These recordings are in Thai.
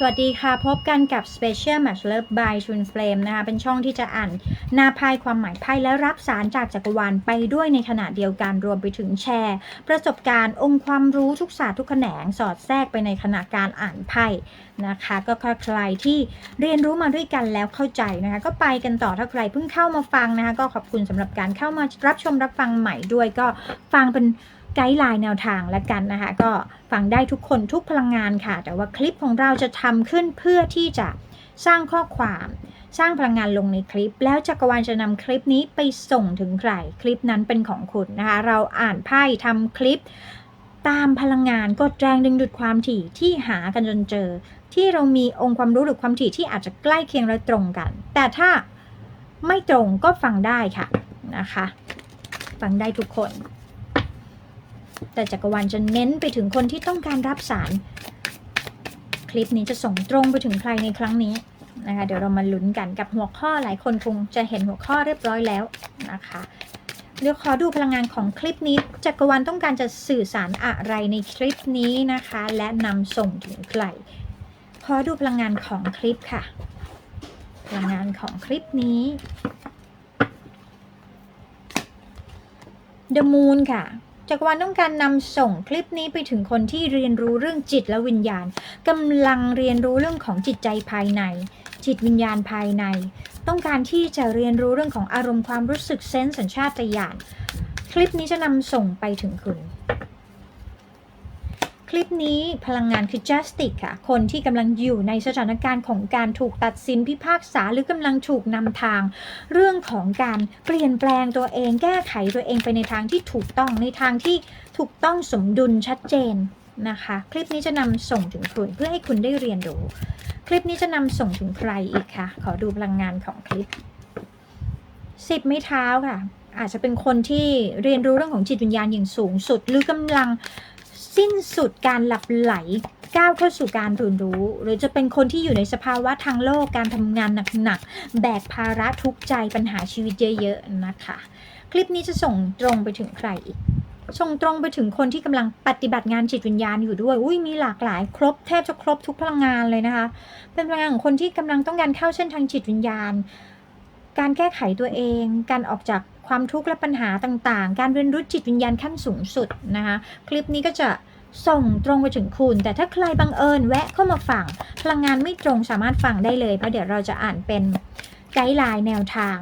สวัสดีค่ะ พบกันกับ Special Match Love by Twin Flame นะคะ เป็นช่องที่จะอ่านหน้าไพ่ความหมายไพ่และรับสารจากจักรวาลไปด้วยในขณะเดียวกันรวมไปถึงแชร์ ประสบการณ์องค์ความรู้ทุกศาสตร์ทุกแขนงสอดแทรกไปในขณะการอ่านไพ่นะคะ ก็ใครที่เรียนรู้มาด้วยกันแล้วเข้าใจนะคะ ก็ไปกันต่อถ้าใครเพิ่งเข้ามาฟังนะคะ ก็ขอบคุณสำหรับการเข้ามารับชมรับฟังใหม่ด้วยก็ฟังเป็น ไกด์ไลน์แนวทางและกันนะคะ ก็ฟังได้ทุกคนทุกพลังงานค่ะ แต่ว่าคลิปของเราจะทำขึ้นเพื่อที่จะสร้างข้อความสร้างพลังงานลงในคลิป แล้วจักรวาลจะนำคลิปนี้ไปส่งถึงใคร คลิปนั้นเป็นของคุณนะคะ เราอ่านไพ่ทำคลิป ตามพลังงานกดแรงดึงดูดความถี่ที่หากันจนเจอ ที่เรามีองค์ความรู้หรือความถี่ที่อาจจะใกล้เคียงและตรงกัน แต่ถ้าไม่ตรงก็ฟังได้ค่ะนะคะ ฟังได้ทุกคน แต่จักรวาลจะเน้นไปถึงคนที่ต้องการรับสาร คลิปนี้จะส่งตรงไปถึงใครในครั้งนี้นะคะเดี๋ยวเรามาลุ้นกันกับหัวข้อหลายคนคงจะเห็นหัวข้อเรียบร้อยแล้วนะคะเดี๋ยวขอดูพลังงานของคลิปนี้จักรวาลต้องการจะสื่อสารอะไรในคลิปนี้นะคะ และนำส่งถึงใครขอดูพลังงานของคลิปค่ะ พลังงานของคลิปนี้ The Moon ค่ะ จักรวาลต้องการนำส่งคลิปนี้ไปถึงคนที่เรียนรู้เรื่องจิตและวิญญาณกำลังเรียนรู้เรื่องของจิตใจภายใน จิตวิญญาณภายใน ต้องการที่จะเรียนรู้เรื่องของอารมณ์ความรู้สึกเซนส์สัญชาตญาณคลิปนี้จะนำส่งไปถึงคุณ คลิปนี้พลังงานคือ justice ค่ะ คนที่กำลังอยู่ในสถานการณ์ของการถูกตัดสินพิพากษาหรือกำลังถูกนำทาง เรื่องของการเปลี่ยนแปลงตัวเอง แก้ไขตัวเองไปในทางที่ถูกต้องในทางที่ถูกต้องสมดุลชัดเจนนะคะ คลิปนี้จะนำส่งถึงคุณเพื่อให้คุณได้เรียนรู้ คลิปนี้จะนำส่งถึงใครอีกคะขอดูพลังงานของคลิปสิบไม้เท้าค่ะอาจจะเป็นคนที่เรียนรู้เรื่องของจิตวิญญาณอย่างสูงสุด หรือกำลัง สิ้นสุดการหลับไหลก้าวเข้าสู่การเรียนรู้ หรือจะเป็นคนที่อยู่ในสภาวะทางโลกการทำงานหนักๆแบกภาระทุกใจปัญหาชีวิตเยอะๆนะคะ คลิปนี้จะส่งตรงไปถึงใครอีกส่งตรงไปถึงคนที่กำลังปฏิบัติงานจิตวิญญาณอยู่ด้วย อุ้ยมีหลากหลายครบแทบจะครบทุกพลังงานเลยนะคะ เป็นพลังงานของคนที่กำลังต้องการเข้าเส้นทางจิตวิญญาณ การแก้ไขตัวเอง การออกจากความทุกข์และปัญหาต่างๆ การเรียนรู้จิตวิญญาณขั้นสูงสุดนะคะ คลิปนี้ก็จะ ส่งตรงไปถึงคุณ แต่ถ้าใครบังเอิญแวะเข้ามาฟัง พลังงานไม่ตรงสามารถฟังได้เลยเพราะเดี๋ยวเราจะอ่านเป็นไกด์ไลน์แนวทาง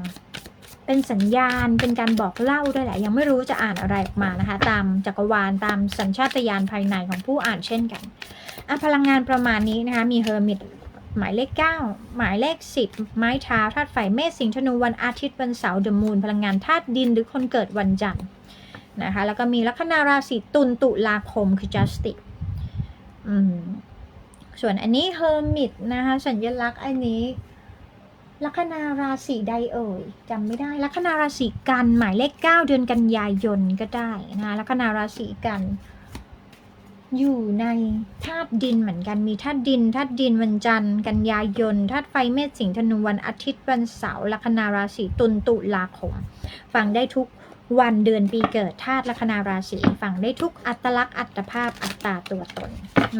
เป็นสัญญาณเป็นการบอกเล่าด้วยแหละ ยังไม่รู้จะอ่านอะไรออกมานะคะ ตามจักรวาลตามสัญชาตญาณภายในของผู้อ่านเช่นกันอะพลังงานประมาณนี้นะคะมีเฮอร์มิตหมายเลข 9 หมายเลข 10 ไม้เท้าธาตุไฟเมษสิงห์ธนูวันอาทิตย์วันเสาร์เดอะมูนพลังงานธาตุดินหรือคนเกิดวันจันทร์ นะคะ แล้วก็มีลัคนาราศีตุลตุลาคมคือ justice อส่วนอันนี้เฮอร์มิตนะคะ สัญลักษณ์อันนี้ ลัคนาราศีใดเอ่ยจำไม่ได้ ลัคนาราศีกันหมายเลข 9 เดือนกันยายนก็ได้นะคะลัคนาราศีกันอยู่ในธาตุดินเหมือนกันมีธาตุดินธาตุดินวันจันทร์กันยายนธาตุไฟเมษสิงห์ธนูวันอาทิตย์วันเสาร์ลัคนาราศีตุลตุลาคมฟังได้ทุก วันเดือนปีเกิดธาตุลัคนาราศีฟังได้ทุกอัตลักษณ์อัตภาพอัตราตัวตน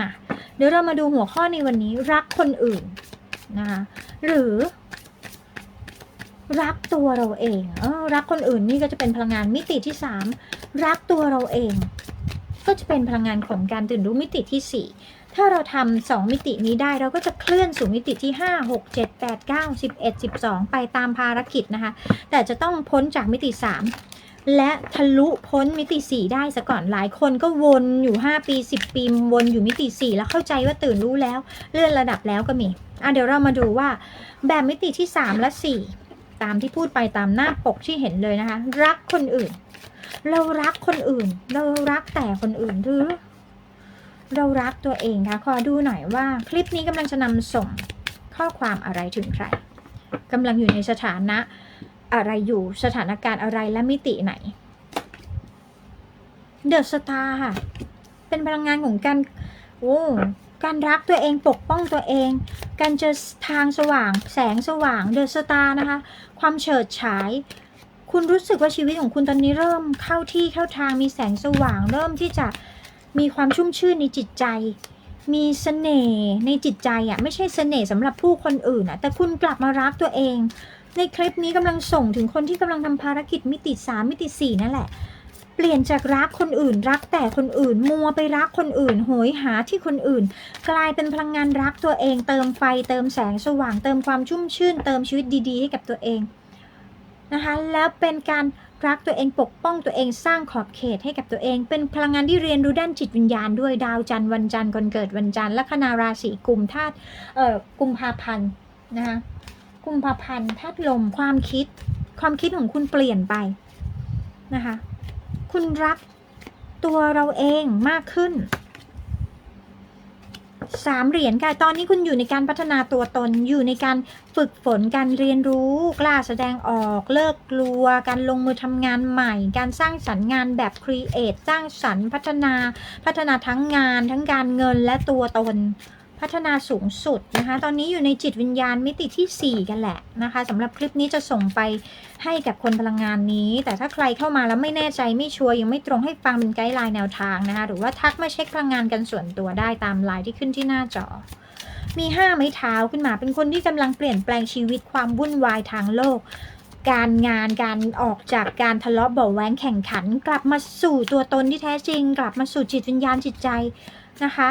มาเดี๋ยวเรามาดูหัวข้อในวันนี้รักคนอื่นนะคะหรือ รักตัวเราเองเออรักคนอื่นนี่ก็จะเป็นพลังงานมิติที่สามรักตัวเราเอง ก็จะเป็นพลังงานของการตื่นรู้มิติที่4ถ้าเราทำสองมิตินี้ได้เราก็จะเคลื่อนสู่มิติที่ 5 6 7 8 9 11 12 ไปตามภารกิจนะคะ แต่จะต้องพ้นจากมิติ 3 และทะลุพ้นมิติ 4 ได้ซะก่อนหลายคนก็วนอยู่ 5 ปี 10 ปีวนอยู่มิติ 4 แล้วเข้าใจว่าตื่นรู้แล้ว เลื่อนระดับแล้วก็มีอะเดี๋ยวเรามาดูว่า แบบมิติที่ 3 และ 4 ตามที่พูดไปตามหน้าปกที่เห็นเลยนะคะ รักคนอื่น เรารักคนอื่น เรารักแต่คนอื่นหรือเรารักตัวเองคะขอดูหน่อยว่า คลิปนี้กำลังจะนำส่งข้อความอะไรถึงใครกำลังอยู่ในสถานะ อะไรอยู่สถานการณ์อะไรและมิติไหนเดอะสตาร์ค่ะ เป็นพลังงานของการโอ้การรักตัวเองปกป้องตัวเอง การเจอทางสว่าง แสงสว่างเดอะสตาร์นะคะ ความเฉิดฉาย คุณรู้สึกว่าชีวิตของคุณตอนนี้เริ่มเข้าที่เข้าทางมีแสงสว่าง เริ่มที่จะมีความชุ่มชื่นในจิตใจ มีเสน่ห์ในจิตใจอะ่ะไม่ใช่เสน่ห์สำหรับผู้คนอื่นอะ่ะแต่คุณกลับมารักตัวเอง ในคลิปนี้กำลังส่งถึงคนที่กำลังทำภารกิจมิติสามมิติสี่นั่นแหละ เปลี่ยนจากรักคนอื่น รักแต่คนอื่น มัวไปรักคนอื่น โหยหาที่คนอื่น กลายเป็นพลังงานรักตัวเอง เติมไฟ เติมแสงสว่าง เติมความชุ่มชื่น เติมชีวิตดี ๆ ให้กับตัวเองนะคะ แล้วเป็นการรักตัวเองปกป้องตัวเองสร้างขอบเขตให้กับตัวเอง เป็นพลังงานที่เรียนรู้ด้านจิตวิญญาณด้วยดาวจันทร์วันจันทร์คนเกิดวันจันทร์ลัคนาราศีกุมธาตุเอ่อกุมภาพันธ์นะคะ กุมภาพันธ์ธาตุลมความคิด ความคิดของคุณเปลี่ยนไปนะคะ คุณรักตัวเราเองมากขึ้นสามเหรียญค่ะ ตอนนี้คุณอยู่ในการพัฒนาตัวตน อยู่ในการฝึกฝนการเรียนรู้ กล้าแสดงออก เลิกกลัว การลงมือทำงานใหม่ การสร้างสรรค์งานแบบครีเอท สร้างสรรค์พัฒนา พัฒนาทั้งงาน ทั้งการเงินและตัวตน พัฒนาสูงสุดนะคะ ตอนนี้อยู่ในจิตวิญญาณมิติที่ 4 กันแหละนะคะสำหรับคลิปนี้จะส่งไปให้กับคนพลังงานนี้ แต่ถ้าใครเข้ามาแล้วไม่แน่ใจไม่ชัวร์ยังไม่ตรงให้ฟังเป็นไกด์ไลน์แนวทางนะคะ หรือว่าทักมาเช็คพลังงานกันส่วนตัวได้ตามไลน์ที่ขึ้นที่หน้าจอ มีห้าไม้เท้าขึ้นมา เป็นคนที่กำลังเปลี่ยนแปลงชีวิตความวุ่นวายทางโลก การงานการออกจากการทะเลาะเบาแวงแข่งขัน กลับมาสู่ตัวตนที่แท้จริง กลับมาสู่จิตวิญญาณจิตใจนะคะ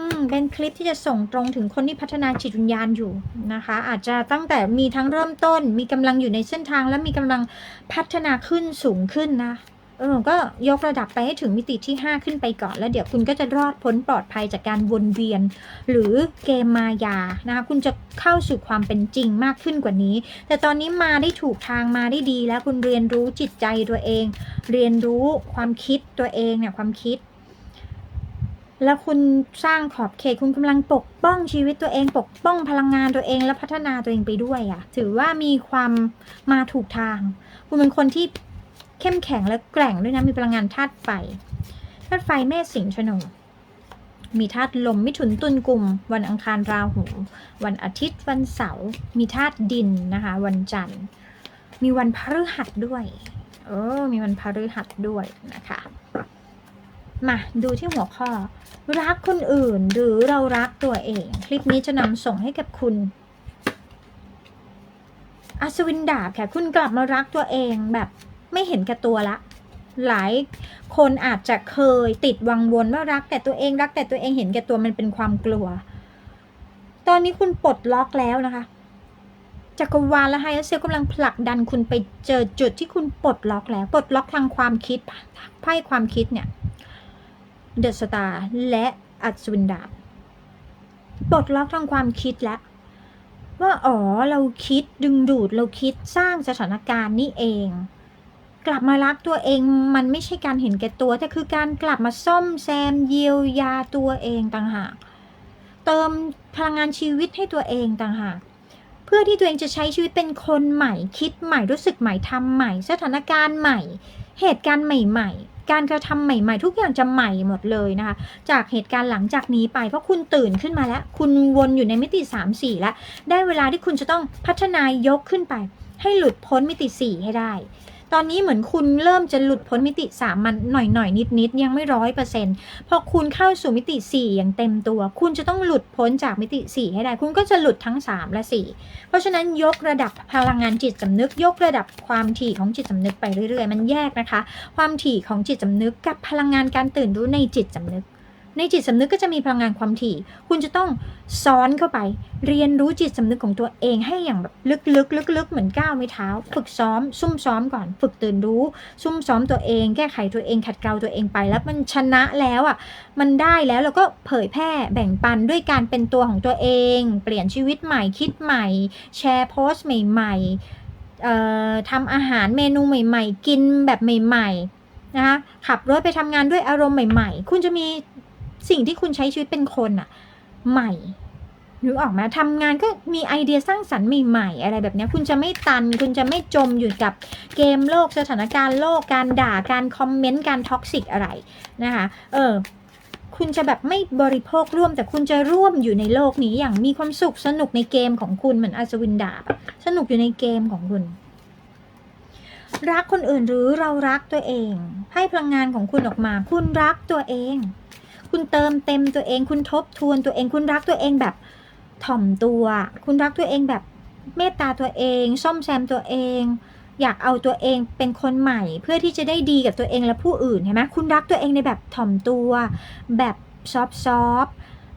อืมเป็นคลิปที่จะส่งตรงถึงคนที่พัฒนาจิตวิญญาณอยู่นะคะ อาจจะตั้งแต่มีทั้งเริ่มต้น มีกำลังอยู่ในเส้นทาง และมีกำลังพัฒนาขึ้นสูงขึ้นนะเออก็ยกระดับไปให้ถึงมิติที่ 5 ขึ้นไปก่อน แล้วเดี๋ยวคุณก็จะรอดพ้นปลอดภัยจากการวนเวียน หรือเกมมายานะคะคุณจะเข้าสู่ความเป็นจริงมากขึ้นกว่านี้ แต่ตอนนี้มาได้ถูกทางมาได้ดี แล้วคุณเรียนรู้จิตใจตัวเอง เรียนรู้ความคิดตัวเองเนี่ยความคิด แล้วคุณสร้างขอบเขตคุณกำลังปกป้องชีวิตตัวเอง ปกป้องพลังงานตัวเองและพัฒนาตัวเองไปด้วยอะ่ะ ถือว่ามีความมาถูกทาง คุณเป็นคนที่เข้มแข็งและแกร่งด้วยนะมีพลังงานธาตุไฟธาตุไฟเมษสิงห์ธนูมีธาตุลมมิถุนตุลกุมวันอังคารราหู วันอาทิตย์ วันเสาร์มีธาตุดินนะคะ วันจันทร์ มีวันพฤหัสด้วยเออมีวันพฤหัสด้วยนะคะ มาดูที่หัวข้อ รักคนอื่นหรือเรารักตัวเอง คลิปนี้จะนำส่งให้กับคุณอัศวินดาบค่ะคุณกลับมารักตัวเองแบบไม่เห็นแก่ตัวละ หลายคนอาจจะเคยติดวังวนว่ารักแต่ตัวเองรักแต่ตัวเองเห็นแก่ตัวมันเป็นความกลัว ตอนนี้คุณปลดล็อกแล้วนะคะจักรวาลและไฮเอเซลกำลังผลักดันคุณไปเจอจุดที่คุณปลดล็อกแล้ว ปลดล็อกทางความคิดไพ่ความคิดเนี่ย เดอะสตาร์และอัศวินดาบปลดล็อกทางความคิดแล้ว ว่าอ๋อเราคิดดึงดูดเราคิดสร้างสถานการณ์นี่เอง กลับมารักตัวเองมันไม่ใช่การเห็นแก่ตัว แต่คือการกลับมาซ่อมแซมเยียวยาตัวเองต่างหาก เติมพลังงานชีวิตให้ตัวเองต่างหากเพื่อที่ตัวเองจะใช้ชีวิตเป็นคนใหม่ คิดใหม่รู้สึกใหม่ทำใหม่ สถานการณ์ใหม่ เหตุการณ์ใหม่ ๆ การกระทำใหม่ ๆ ทุกอย่างจะใหม่หมดเลยนะคะ จากเหตุการณ์หลังจากนี้ไปเพราะคุณตื่นขึ้นมาแล้ว คุณวนอยู่ในมิติ 3 4 แล้ว ได้เวลาที่คุณจะต้องพัฒนายกขึ้นไป ให้หลุดพ้นมิติ 4 ให้ได้ ตอนนี้เหมือนคุณเริ่มจะหลุดพ้นมิติ3มันหน่อยๆนิดๆยังไม่ร้อยเปอร์เซ็นต์พอคุณเข้าสู่มิติ4อย่างเต็มตัว คุณจะต้องหลุดพ้นจากมิติ4ให้ได้ คุณก็จะหลุดทั้ง3และ4เพราะฉะนั้นยกระดับพลังงานจิตสำนึก ยกระดับความถี่ของจิตสำนึกไปเรื่อยๆ มันแยกนะคะ ความถี่ของจิตสำนึกกับพลังงานการตื่นรู้ในจิตสำนึก ในจิตสำนึกก็จะมีพลังงานความถี่ คุณจะต้องซ้อนเข้าไป เรียนรู้จิตสำนึกของตัวเองให้อย่างแบบลึกๆลึกๆเหมือนก้าวไม่เท้า ฝึกซ้อม ซุ่มซ้อมก่อน ฝึกตื่นรู้ ซุ่มซ้อมตัวเอง แก้ไขตัวเองขัดเกลาตัวเองไป แล้วมันชนะแล้วอะ มันได้แล้วเราก็เผยแพร่แบ่งปันด้วยการเป็นตัวของตัวเอง เปลี่ยนชีวิตใหม่คิดใหม่ แชร์โพสต์ใหม่ๆทำอาหารเมนูใหม่ ๆ กินแบบใหม่ ๆนะคะขับรถไปทำงานด้วยอารมณ์ใหม่ ๆ คุณจะมี สิ่งที่คุณใช้ชีวิตเป็นคนอะใหม่นึกออกไหมทำงานก็มีไอเดียสร้างสรรค์ใหม่ๆอะไรแบบนี้คุณจะไม่ตัน คุณจะไม่จมอยู่กับเกมโลกสถานการณ์โลกการด่าการคอมเมนต์การท็อกซิกอะไรนะคะเออคุณจะแบบไม่บริโภคร่วมแต่คุณจะร่วมอยู่ในโลกนี้อย่างมีความสุขสนุกในเกมของคุณเหมือนอัศวินดาบสนุกอยู่ในเกมของคุณ รักคนอื่นหรือเรารักตัวเอง ให้พลังงานของคุณออกมา คุณรักตัวเอง คุณเติมเต็มตัวเอง คุณทบทวนตัวเอง คุณรักตัวเองแบบถ่อมตัว คุณรักตัวเองแบบเมตตาตัวเอง ซ่อมแซมตัวเอง อยากเอาตัวเองเป็นคนใหม่ เพื่อที่จะได้ดีกับตัวเองและผู้อื่นเห็นไหมคุณรักตัวเองในแบบถ่อมตัว แบบซอฟซอฟ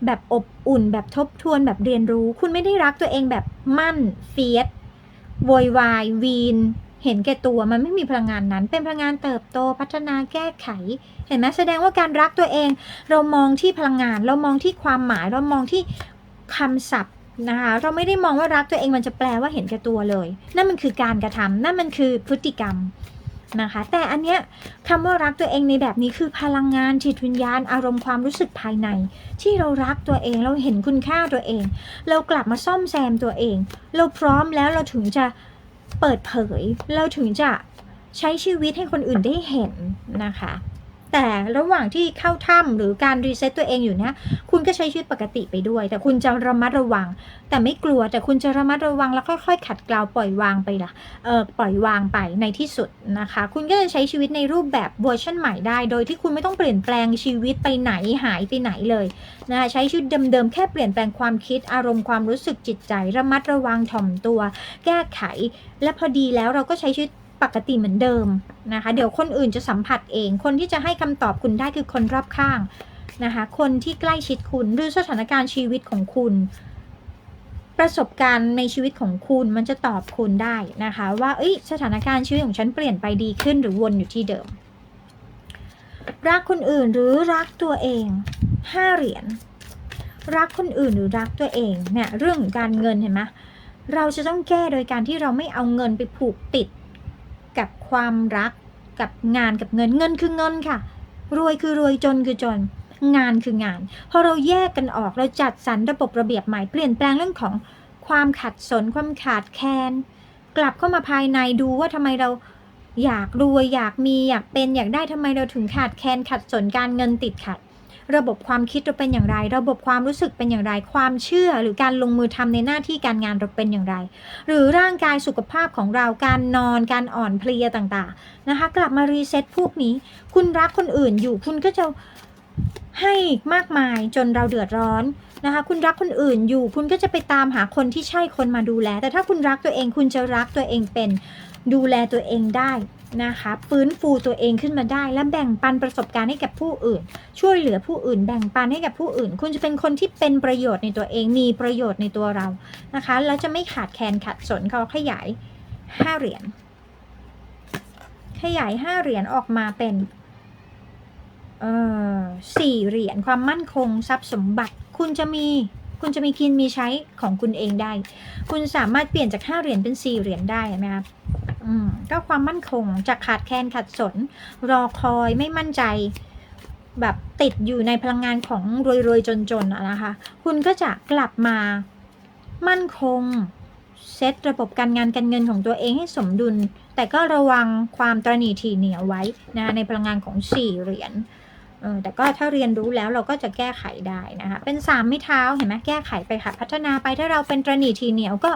แบบอบอุ่น แบบทบทวนแบบเรียนรู้ คุณไม่ได้รักตัวเองแบบมั่นเฟียสโวยวายวีน เห็นแก่ตัวมันไม่มีพลังงานนั้น เป็นพลังงานเติบโตพัฒนาแก้ไข เห็นไหมแสดงว่าการรักตัวเอง เรามองที่พลังงาน เรามองที่ความหมายเรามองที่คำศัพท์นะคะเราไม่ได้มองว่ารักตัวเองมันจะแปลว่าเห็นแก่ตัวเลย นั่นมันคือการกระทำนั่นมันคือพฤติกรรมนะคะ แต่อันเนี้ยคำว่ารักตัวเองในแบบนี้คือพลังงานจิตวิญญาณอารมณ์ความรู้สึกภายใน ที่เรารักตัวเองเราเห็นคุณค่าตัวเอง เรากลับมาซ่อมแซมตัวเอง เราพร้อมแล้วเราถึงจะ เปิดเผย เราถึงจะใช้ชีวิตให้คนอื่นได้เห็นนะคะ แต่ระหว่างที่เข้าถ้ำหรือการรีเซ็ตตัวเองอยู่เนะ คุณก็ใช้ชีวิตปกติไปด้วย แต่คุณจะระมัดระวัง แต่ไม่กลัวแต่คุณจะระมัดระวังแล้วค่อยๆ ขัดเกลาปล่อยวางไปละเออปล่อยวางไปในที่สุดนะคะ คุณก็จะใช้ชีวิตในรูปแบบเวอร์ชันใหม่ได้ โดยที่คุณไม่ต้องเปลี่ยนแปลงชีวิตไปไหนหายไปไหนเลยนะคะใช้ชีวิตเดิมๆแค่เปลี่ยนแปลงความคิดอารมณ์ความรู้สึกจิตใจ ระมัดระวังถ่อมตัว แก้ไข และพอดีแล้วเราก็ใช้ชีวิต ปกติเหมือนเดิมนะคะ เดี๋ยวคนอื่นจะสัมผัสเอง คนที่จะให้คำตอบคุณได้คือคนรอบข้างนะคะ คนที่ใกล้ชิดคุณหรือสถานการณ์ชีวิตของคุณ ประสบการณ์ในชีวิตของคุณมันจะตอบคุณได้นะคะ ว่าเอ้ยสถานการณ์ชีวิตของฉันเปลี่ยนไปดีขึ้นหรือวนอยู่ที่เดิม รักคนอื่นหรือรักตัวเองห้าเหรียญรักคนอื่นหรือรักตัวเองเนี่ยเรื่องการเงินเห็นไหมเราจะต้องแก้โดยการที่เราไม่เอาเงินไปผูกติด ความรักกับงานกับเงินเงินคือเงินค่ะ รวยคือรวยจนคือจน งานคืองาน พอเราแยกกันออกเราจัดสรรระบบระเบียบใหม่เปลี่ยนแปลงเรื่องของความขัดสนความขาดแคลนกลับเข้ามาภายในดูว่าทำไมเราอยากรวยอยากมีอยากเป็นอยากได้ทำไมเราถึงขาดแคลนขัดสนการเงินติดขัด ระบบความคิดเราเป็นอย่างไร ระบบความรู้สึกเป็นอย่างไร ความเชื่อหรือการลงมือทำในหน้าที่การงานเราเป็นอย่างไร หรือร่างกายสุขภาพของเราการนอนการอ่อนเพลียต่างๆนะคะ กลับมารีเซ็ตพวกนี้ คุณรักคนอื่นอยู่คุณก็จะให้มากมายจนเราเดือดร้อนนะคะ คุณรักคนอื่นอยู่ คุณก็จะไปตามหาคนที่ใช่คนมาดูแล แต่ถ้าคุณรักตัวเองคุณจะรักตัวเองเป็นดูแลตัวเองได้ นะคะฟื้นฟูตัวเองขึ้นมาได้ และแบ่งปันประสบการณ์ให้กับผู้อื่น ช่วยเหลือผู้อื่น แบ่งปันให้กับผู้อื่น คุณจะเป็นคนที่เป็นประโยชน์ในตัวเองมีประโยชน์ในตัวเรานะคะแล้วจะไม่ขาดแคลนขัดสนเขาขยายห้าเหรียญขยายห้าเหรียญออกมาเป็นเอ่อสี่เหรียญความมั่นคงทรัพย์สมบัติ คุณจะมีคุณจะมีกินมีใช้ของคุณเองได้ คุณสามารถเปลี่ยนจากห้าเหรียญเป็นสี่เหรียญได้ไหมครับ ก็ความมั่นคงจากขาดแคลนขัดสน รอคอยไม่มั่นใจ แบบติดอยู่ในพลังงานของรวยๆ จนๆนะคะ คุณก็จะกลับมามั่นคงเซตระบบการงานการเงินของตัวเองให้สมดุล แต่ก็ระวังความตรณีทีเหนียวไว้นะในพลังงานของสี่เหรียญแต่ก็ถ้าเรียนรู้แล้วเราก็จะแก้ไขได้นะคะ เป็นสามไม้เท้าเห็นไหมแก้ไขไปค่ะ พัฒนาไปถ้าเราเป็นตรณีทีเหนียวก็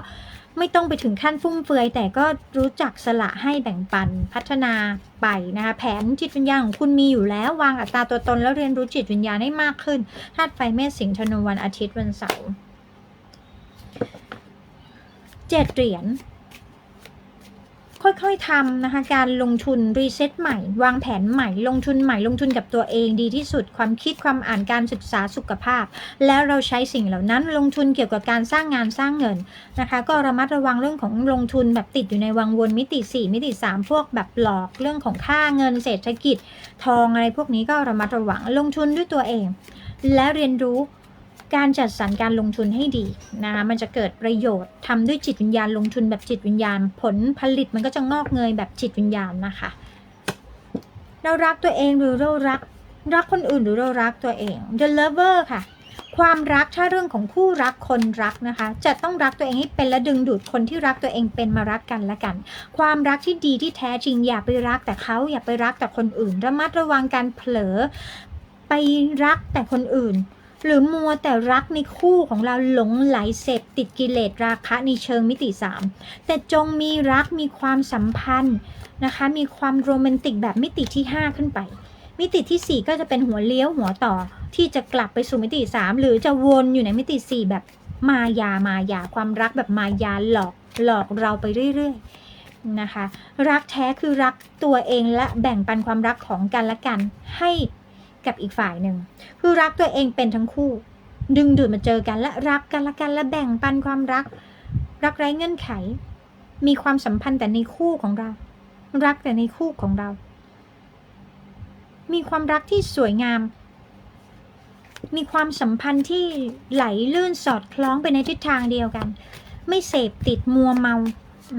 ไม่ต้องไปถึงขั้นฟุ่มเฟือย แต่ก็รู้จักสละให้แบ่งปันพัฒนาไปนะคะแผนจิตวิญญาณของคุณมีอยู่แล้ว วางอัตราตัวตนแล้วเรียนรู้จิตวิญญาณให้มากขึ้นธาตุไฟเมษสิงห์ธนูวันอาทิตย์วันเสาร์เจ็ดเหรียญ ค่อยๆทำนะคะ การลงทุนรีเซ็ตใหม่ วางแผนใหม่ ลงทุนใหม่ลงทุนกับตัวเองดีที่สุด ความคิดความอ่านการศึกษาสุขภาพ แล้วเราใช้สิ่งเหล่านั้นลงทุนเกี่ยวกับการสร้างงานสร้างเงินนะคะ ก็ระมัดระวังเรื่องของลงทุนแบบติดอยู่ในวังวนมิติ 4 มิติ 3 พวกแบบหลอกเรื่องของค่าเงินเศรษฐกิจ ทองอะไรพวกนี้ก็ระมัดระวังลงทุนด้วยตัวเอง และเรียนรู้ การจัดสรรการลงทุนให้ดีนะคะมันจะเกิดประโยชน์ทำด้วยจิตวิญญาณลงทุนแบบจิตวิญญาณ ผลผลิตมันก็จะงอกเงยแบบจิตวิญญาณนะคะ เรารักตัวเองหรือเรารัก รักคนอื่นหรือเรารักตัวเอง The Lover ค่ะ ความรักถ้าเรื่องของคู่รักคนรักนะคะ จะต้องรักตัวเองให้เป็นและดึงดูดคนที่รักตัวเองเป็นมารักกันละกัน ความรักที่ดีที่แท้จริงอย่าไปรักแต่เขาอย่าไปรักแต่คนอื่น ระมัดระวังการเผลอไปรักแต่คนอื่น หรือมัวแต่รักในคู่ของเราหลงไหลเสพติดกิเลสราคะในเชิงมิติสามแต่จงมีรักมีความสัมพันธ์นะคะ มีความโรแมนติกแบบมิติที่ 5 ขึ้นไป มิติที่ 4 ก็จะเป็นหัวเลี้ยวหัวต่อที่จะกลับไปสู่มิติสามหรือจะวนอยู่ในมิติสี่แบบมายามายาความรักแบบมายาหลอกหลอกเราไปเรื่อยๆนะคะ รักแท้คือรักตัวเองและแบ่งปันความรักของกันและกันให้ กับอีกฝ่ายหนึ่งคือรักตัวเองเป็นทั้งคู่ ดึงดูดมาเจอกันและรักกันละกันและแบ่งปันความรัก รักไร้เงื่อนไข มีความสัมพันธ์แต่ในคู่ของเรา รักแต่ในคู่ของเรา มีความรักที่สวยงาม มีความสัมพันธ์ที่ไหลลื่นสอดคล้องไปในทิศทางเดียวกัน ไม่เสพติดมัวเมา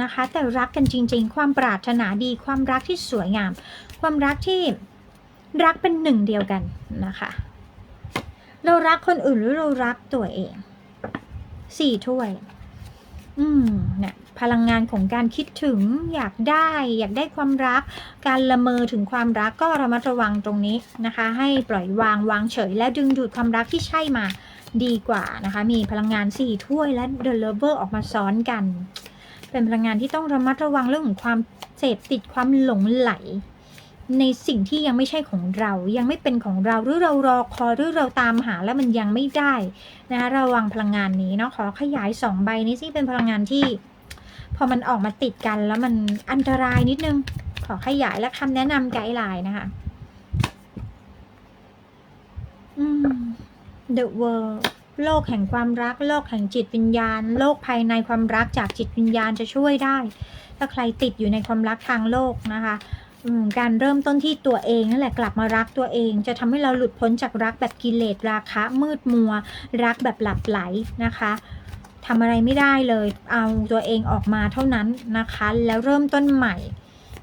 นะคะ แต่รักกันจริง ๆ ความปรารถนาดี ความรักที่สวยงาม ความรักที่ รักเป็นหนึ่งเดียวกันนะคะ เรารักคนอื่นหรือเรารักตัวเองสี่ถ้วย อืมเนี่ยพลังงานของการคิดถึงอยากได้ อยากได้ความรัก การละเมอถึงความรักก็ระมัดระวังตรงนี้นะคะ ให้ปล่อยวางวางเฉย และดึงดูดความรักที่ใช่มาดีกว่านะคะ มีพลังงานสี่ถ้วยและ The Lover ออกมาซ้อนกัน เป็นพลังงานที่ต้องระมัดระวังเรื่องของความเสพติดความหลงไหล ในสิ่งที่ยังไม่ใช่ของเรา ยังไม่เป็นของเรา หรือเรารอคอยหรือเราตามหาแล้วมันยังไม่ได้นะคะระวังพลังงานนี้เนาะขอขยายสองใบนี้สิเป็นพลังงานที่ พอมันออกมาติดกันแล้วมันอันตรายนิดนึง ขอขยายและคำแนะนำไกด์ไลน์นะคะ The World โลกแห่งความรัก โลกแห่งจิตวิญญาณ โลกภายในความรักจากจิตวิญญาณจะช่วยได้ ถ้าใครติดอยู่ในความรักทางโลกนะคะ การเริ่มต้นที่ตัวเองนั่นแหละกลับมารักตัวเอง จะทำให้เราหลุดพ้นจากรักแบบกิเลสราคะ มืดมัว รักแบบหลับไหลนะคะทำอะไรไม่ได้เลย เอาตัวเองออกมาเท่านั้นนะคะ แล้วเริ่มต้นใหม่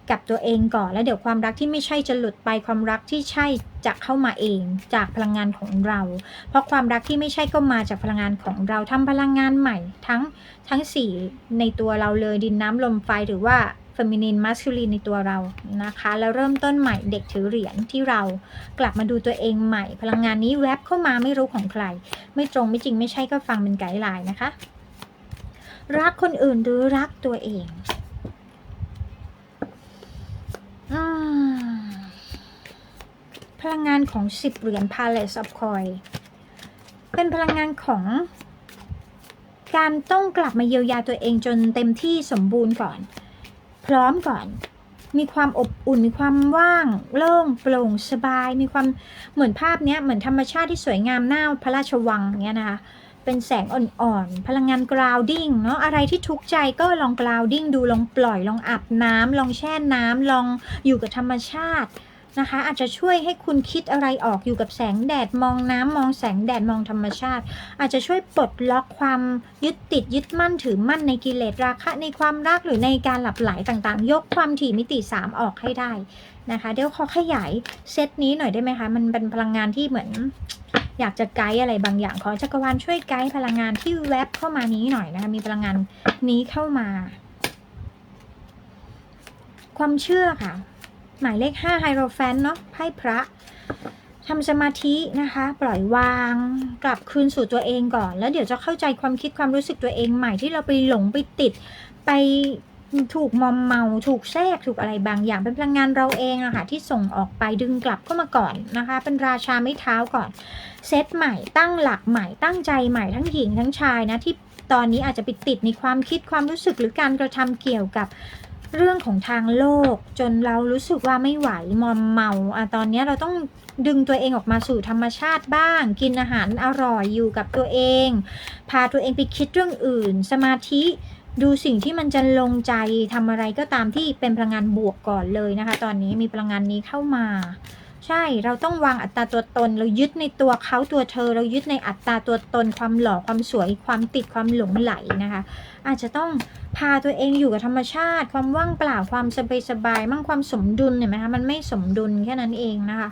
กับตัวเองก่อน แล้วเดี๋ยวความรักที่ไม่ใช่จะหลุดไปความรักที่ใช่จะเข้ามาเองจากพลังงานของเรา เพราะความรักที่ไม่ใช่ก็มาจากพลังงานของเราทำพลังงานใหม่ ทั้งทั้งสี่ในตัวเราเลยดินน้ำลมไฟหรือว่า เฟมินินมัสคูลินในตัวเรานะคะ แล้วเริ่มต้นใหม่เด็กถือเหรียญที่เรากลับมาดูตัวเองใหม่ พลังงานนี้แวบเข้ามาไม่รู้ของใคร ไม่ตรงไม่จริงไม่ใช่ก็ฟังเป็นไกด์ไลน์นะคะ รักคนอื่นหรือรักตัวเองอพลังงานของสิบเหรียญ Palace of Coin เป็นพลังงานของการต้องกลับมาเยียวยาตัวเองจนเต็มที่สมบูรณ์ก่อน พร้อมก่อน มีความอบอุ่น มีความว่าง โล่ง โปร่ง สบาย มีความเหมือนภาพเนี้ย เหมือนธรรมชาติที่สวยงามหน้าพระราชวังเนี้ยนะคะ เป็นแสงอ่อนๆ พลังงาน grounding เนาะ อะไรที่ทุกข์ใจก็ลอง grounding ดู ลองปล่อย ลองอาบน้ำลองแช่น้ำลองอยู่กับธรรมชาติ นะคะ อาจจะช่วยให้คุณคิดอะไรออกอยู่กับแสงแดดมองน้ำมองแสงแดดมองธรรมชาติ อาจจะช่วยปลดล็อกความยึดติดยึดมั่นถือมั่นในกิเลสราคะ ในความรักหรือในการหลับไหลต่างๆ ยกความถี่มิติ 3 ออกให้ได้นะคะเดี๋ยวขอขยายเซตนี้หน่อยได้ไหมคะมันเป็นพลังงานที่เหมือน อยากจะไกด์อะไรบางอย่างขอจักรวาลช่วยไกด์พลังงานที่แวบเข้ามานี้หน่อยนะคะมีพลังงานนี้เข้ามา ความเชื่อค่ะ หมายเลข5ไฮโรแฟนเนาะไพ่พระทำสมาธินะคะ ปล่อยวาง กลับคืนสู่ตัวเองก่อน แล้วเดี๋ยวจะเข้าใจความคิดความรู้สึกตัวเองใหม่ที่เราไปหลงไปติด ไปถูกมอมเมา ถูกแทรกถูกอะไรบางอย่างเป็นพลังงานเราเองอะค่ะที่ส่งออกไปดึงกลับเข้ามาก่อนนะคะ เป็นราชาไม่เท้าก่อน เซตใหม่ตั้งหลักใหม่ตั้งใจใหม่ทั้งหญิงทั้งชายนะที่ตอนนี้อาจจะไปติดในความคิดความรู้สึกหรือการกระทำเกี่ยวกับ เรื่องของทางโลก จนเรารู้สึกว่าไม่ไหวมอมเมาอะตอนนี้เราต้องดึงตัวเองออกมาสู่ธรรมชาติบ้าง กินอาหารอร่อยอยู่กับตัวเอง พาตัวเองไปคิดเรื่องอื่น สมาธิดูสิ่งที่มันจะลงใจทำอะไรก็ตามที่เป็นพลังงานบวกก่อนเลยนะคะ ตอนนี้มีพลังงานนี้เข้ามา ใช่เราต้องวางอัตราตัวตน เรายึดในตัวเขาตัวเธอ เรายึดในอัตราตัวตน ความหล่อความสวยความติดความหลงไหลนะคะ อาจจะต้องพาตัวเองอยู่กับธรรมชาติ ความว่างเปล่าความสบายสบายมั่งความสมดุลเห็นไหมคะมันไม่สมดุลแค่นั้นเองนะคะ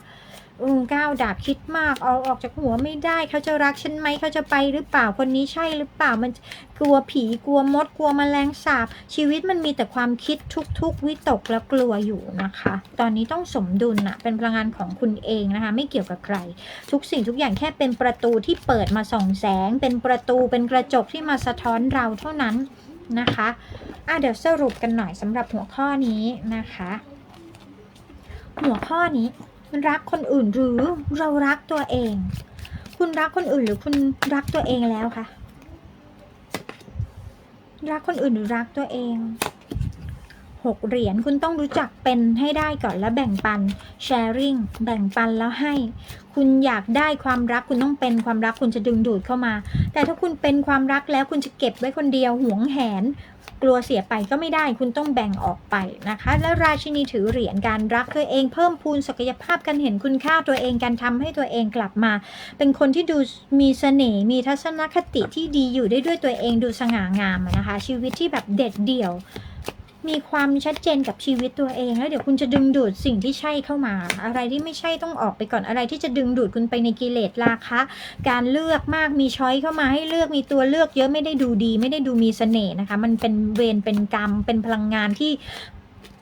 อืมก้าวดาบคิดมากเอาออกจากหัวไม่ได้เขาจะรักฉันไหมเขาจะไปหรือเปล่าคนนี้ใช่หรือเปล่ามันกลัวผีกลัวมดกลัวแมลงสาบ ชีวิตมันมีแต่ความคิดทุกๆ วิตกและกลัวอยู่นะคะ ตอนนี้ต้องสมดุลนะเป็นพลังงานของคุณเองนะคะ ไม่เกี่ยวกับใคร ทุกสิ่งทุกอย่างแค่เป็นประตูที่เปิดมาส่องแสง เป็นประตูเป็นกระจกที่มาสะท้อนเราเท่านั้นนะคะอะเดี๋ยวสรุปกันหน่อยสำหรับหัวข้อนี้นะคะ หัวข้อนี้ รักคนอื่นหรือเรารักตัวเอง คุณรักคนอื่นหรือคุณรักตัวเองแล้วคะรักคนอื่นหรือรักตัวเองหกเหรียญคุณต้องรู้จักเป็นให้ได้ก่อนแล้วแบ่งปัน sharing แบ่งปันแล้วให้ คุณอยากได้ความรักคุณต้องเป็นความรักคุณจะดึงดูดเข้ามา แต่ถ้าคุณเป็นความรักแล้วคุณจะเก็บไว้คนเดียวหวงแหน กลัวเสียไปก็ไม่ได้คุณต้องแบ่งออกไปนะคะ แล้วราชินีถือเหรียญการรักตัวเองเพิ่มพูนศักยภาพการเห็นคุณค่าตัวเองการทำให้ตัวเองกลับมา เป็นคนที่ดูมีเสน่ห์มีทัศนคติที่ดีอยู่ได้ด้วยตัวเองดูสง่างามนะคะ ชีวิตที่แบบเด็ดเดี่ยว มีความชัดเจนกับชีวิตตัวเองแล้วเดี๋ยวคุณจะดึงดูดสิ่งที่ใช่เข้ามา อะไรที่ไม่ใช่ต้องออกไปก่อนอะไรที่จะดึงดูดคุณไปในกิเลสราคะ การเลือกมากมีช้อยเข้ามาให้เลือกมีตัวเลือกเยอะไม่ได้ดูดี ไม่ได้ดูมีเสน่ห์นะคะ มันเป็นเวรเป็นกรรม เป็นพลังงานที่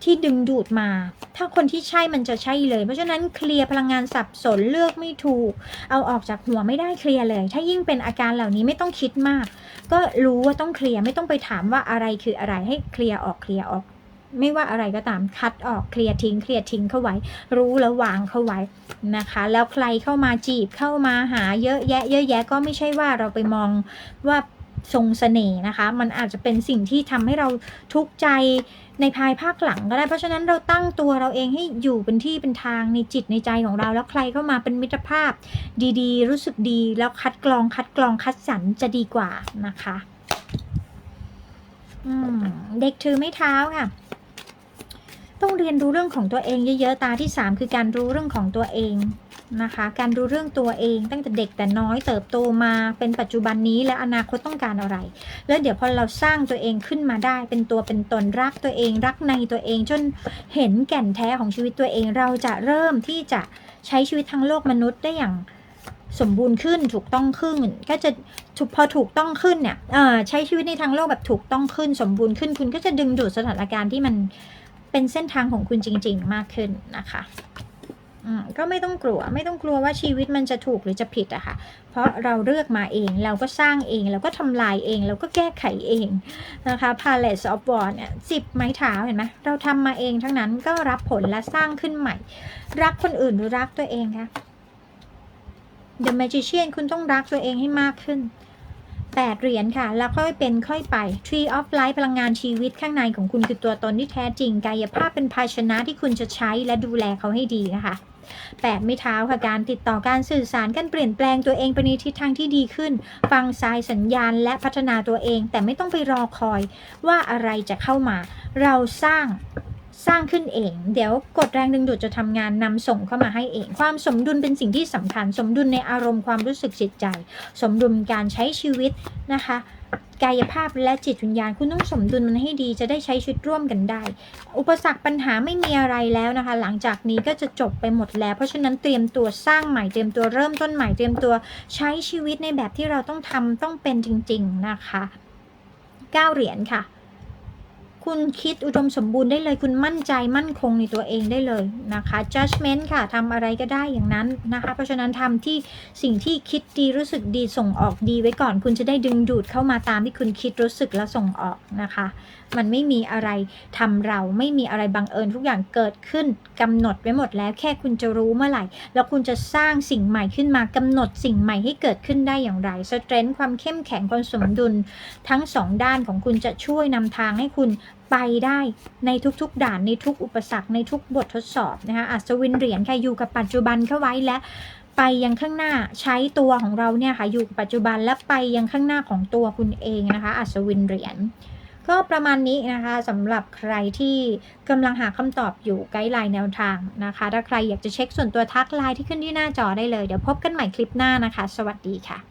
ที่ดึงดูดมา ถ้าคนที่ใช่มันจะใช่เลย เพราะฉะนั้นเคลียร์พลังงานสับสนเลือกไม่ถูก เอาออกจากหัวไม่ได้เคลียร์เลย ถ้ายิ่งเป็นอาการเหล่านี้ไม่ต้องคิดมาก ก็รู้ว่าต้องเคลียร์ไม่ต้องไปถามว่าอะไรคืออะไรให้เคลียร์ออกเคลียร์ออก ไม่ว่าอะไรก็ตามคัดออกเคลียร์ทิ้งเคลียร์ทิ้งเข้าไว้ รู้แล้ววางเข้าไว้นะคะ แล้วใครเข้ามาจีบเข้ามาหาเยอะแยะ เยอะแยะก็ไม่ใช่ว่าเราไปมองว่า ทรงเสน่ห์นะคะ มันอาจจะเป็นสิ่งที่ทำให้เราทุกข์ใจในภายภาคหลังก็ได้ เพราะฉะนั้นเราตั้งตัวเราเองให้อยู่เป็นที่เป็นทางในจิตในใจของเรา แล้วใครเข้ามาเป็นมิตรภาพดีๆ รู้สึกดี แล้วคัดกรองคัดกรองคัดสรรจะดีกว่านะคะเด็กถือไม้เท้าค่ะ ต้องเรียนรู้เรื่องของตัวเองเยอะๆ ตาที่ 3 คือการรู้เรื่องของตัวเอง นะคะ การรู้เรื่องตัวเองตั้งแต่เด็กแต่น้อยเติบโตมาเป็นปัจจุบันนี้และอนาคตต้องการอะไร แล้วเดี๋ยวพอเราสร้างตัวเองขึ้นมาได้ เป็นตัวเป็นตนรักตัวเองรักในตัวเองจนเห็นแก่นแท้ของชีวิตตัวเองเราจะเริ่มที่จะใช้ชีวิตทั้งโลกมนุษย์ได้อย่างสมบูรณ์ขึ้นถูกต้องขึ้น ก็จะถพอถูกต้องขึ้นเนี่ยใช้ชีวิตในทางโลกแบบถูกต้องขึ้น สมบูรณ์ขึ้นคุณก็จะดึงดูดสถานการณ์ที่มันเป็นเส้นทางของคุณจริง ๆ มากขึ้นนะคะ ก็ไม่ต้องกลัว ไม่ต้องกลัวว่าชีวิตมันจะถูกหรือจะผิดอะค่ะ เพราะเราเลือกมาเองเราก็สร้างเองเราก็ทำลายเองเราก็แก้ไขเองนะคะ Palace of War เนี่ยสิบไม้เท้าเห็นไหมเราทำมาเองทั้งนั้นก็รับผลและสร้างขึ้นใหม่ รักคนอื่นหรือรักตัวเองคะ The Magician คุณต้องรักตัวเองให้มากขึ้น8เหรียญค่ะ แล้วค่อยเป็นค่อยไป Tree of Life พลังงานชีวิตข้างในของคุณคือตัวตนที่แท้จริง กายภาพเป็นภาชนะที่คุณจะใช้และดูแลเขาให้ดีนะคะ 8 ไม่เท้าค่ะการติดต่อการสื่อสารการเปลี่ยนแปลงตัวเองไปในทิศทางที่ดีขึ้น ฟังสายสัญญาณและพัฒนาตัวเอง แต่ไม่ต้องไปรอคอยว่าอะไรจะเข้ามา เราสร้างสร้างขึ้นเอง เดี๋ยวกดแรงดึงดูดจะทำงานนำส่งเข้ามาให้เอง ความสมดุลเป็นสิ่งที่สำคัญ สมดุลในอารมณ์ความรู้สึกจิตใจ สมดุลการใช้ชีวิตนะคะ กายภาพและจิตวิญญาณ คุณต้องสมดุลมันให้ดีจะได้ใช้ชีวิตร่วมกันได้ อุปสรรคปัญหาไม่มีอะไรแล้วนะคะ หลังจากนี้ก็จะจบไปหมดแล้ว เพราะฉะนั้นเตรียมตัวสร้างใหม่เตรียมตัวเริ่มต้นใหม่เตรียมตัวใช้ชีวิตในแบบที่เราต้องทำต้องเป็นจริง ๆนะคะเก้าเหรียญค่ะ คุณคิดอุดมสมบูรณ์ได้เลย คุณมั่นใจมั่นคงในตัวเองได้เลยนะคะ judgment ค่ะทำอะไรก็ได้อย่างนั้นนะคะ เพราะฉะนั้นทำที่สิ่งที่คิดดีรู้สึกดีส่งออกดีไว้ก่อน คุณจะได้ดึงดูดเข้ามาตามที่คุณคิดรู้สึกแล้วส่งออกนะคะ มันไม่มีอะไรทำเราไม่มีอะไรบังเอิญทุกอย่างเกิดขึ้นกำหนดไว้หมดแล้วแค่คุณจะรู้เมื่อไหร่ แล้วคุณจะสร้างสิ่งใหม่ขึ้นมากำหนดสิ่งใหม่ให้เกิดขึ้นได้อย่างไรสเตรนท์ความเข้มแข็งความสมดุลทั้งสองด้านของคุณจะช่วยนำทางให้คุณ ไปได้ในทุกๆ ด่านในทุกอุปสรรคในทุกบททดสอบนะคะอัศวินเหรียญค่ะอยู่กับปัจจุบันเข้าไว้และไปยังข้างหน้าใช้ตัวของเราเนี่ยค่ะอยู่กับปัจจุบันและไปยังข้างหน้าของตัวคุณเองนะคะอัศวินเหรียญก็ประมาณนี้นะคะสำหรับใครที่กำลังหาคำตอบอยู่ไกด์ไลน์แนวทางนะคะ ถ้าใครอยากจะเช็คส่วนตัวทักไลน์ที่ขึ้นที่หน้าจอได้เลย เดี๋ยวพบกันใหม่คลิปหน้านะคะ สวัสดีค่ะ